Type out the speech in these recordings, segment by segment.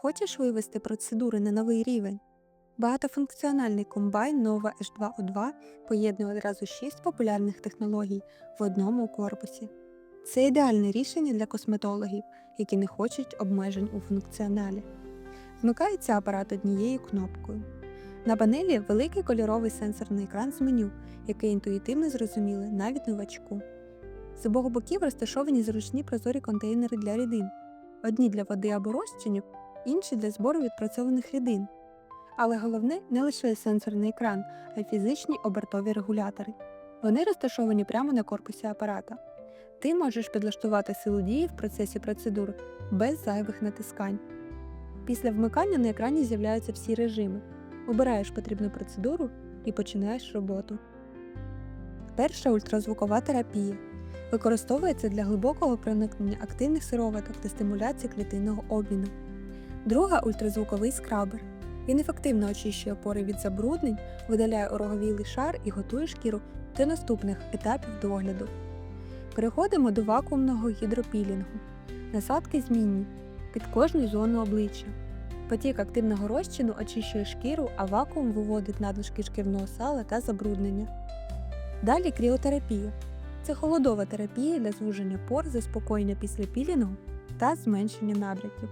Хочеш вивести процедури на новий рівень? Багатофункціональний комбайн Nova H2O2 поєднує одразу 6 популярних технологій в одному корпусі. Це ідеальне рішення для косметологів, які не хочуть обмежень у функціоналі. Вмикається апарат однією кнопкою. На панелі великий кольоровий сенсорний екран з меню, який інтуїтивно зрозумілий навіть новачку. З обох боків розташовані зручні прозорі контейнери для рідин, одні для води або розчинів, інші для збору відпрацьованих рідин. Але головне не лише сенсорний екран, а й фізичні обертові регулятори. Вони розташовані прямо на корпусі апарата. Ти можеш підлаштувати силу дії в процесі процедур без зайвих натискань. Після вмикання на екрані з'являються всі режими. Обираєш потрібну процедуру і починаєш роботу. Перша ультразвукова терапія використовується для глибокого проникнення активних сироваток та стимуляції клітинного обміну. Друга ультразвуковий скрабер. Він ефективно очищує пори від забруднень, видаляє ороговілий шар і готує шкіру до наступних етапів догляду. Переходимо до вакуумного гідропілінгу. Насадки змінні під кожну зону обличчя. Потік активного розчину очищує шкіру, а вакуум виводить надлишки шкірного сала та забруднення. Далі кріотерапія. Це холодова терапія для звуження пор, заспокоєння після пілінгу та зменшення набряків.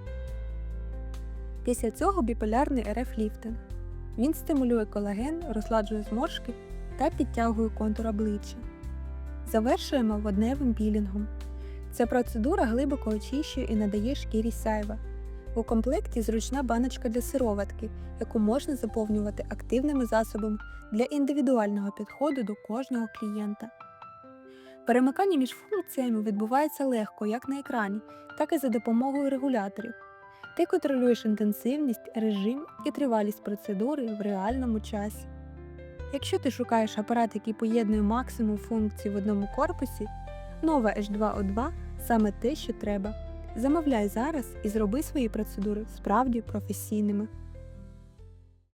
Після цього біполярний РФ-ліфтинг. Він стимулює колаген, розладжує зморшки та підтягує контур обличчя. Завершуємо водневим пілінгом. Ця процедура глибоко очищує і надає шкірі сяйва. У комплекті зручна баночка для сироватки, яку можна заповнювати активними засобами для індивідуального підходу до кожного клієнта. Перемикання між функціями відбувається легко як на екрані, так і за допомогою регуляторів. Ти контролюєш інтенсивність, режим і тривалість процедури в реальному часі. Якщо ти шукаєш апарат, який поєднує максимум функцій в одному корпусі, Nova H2O2 саме те, що треба. Замовляй зараз і зроби свої процедури справді професійними.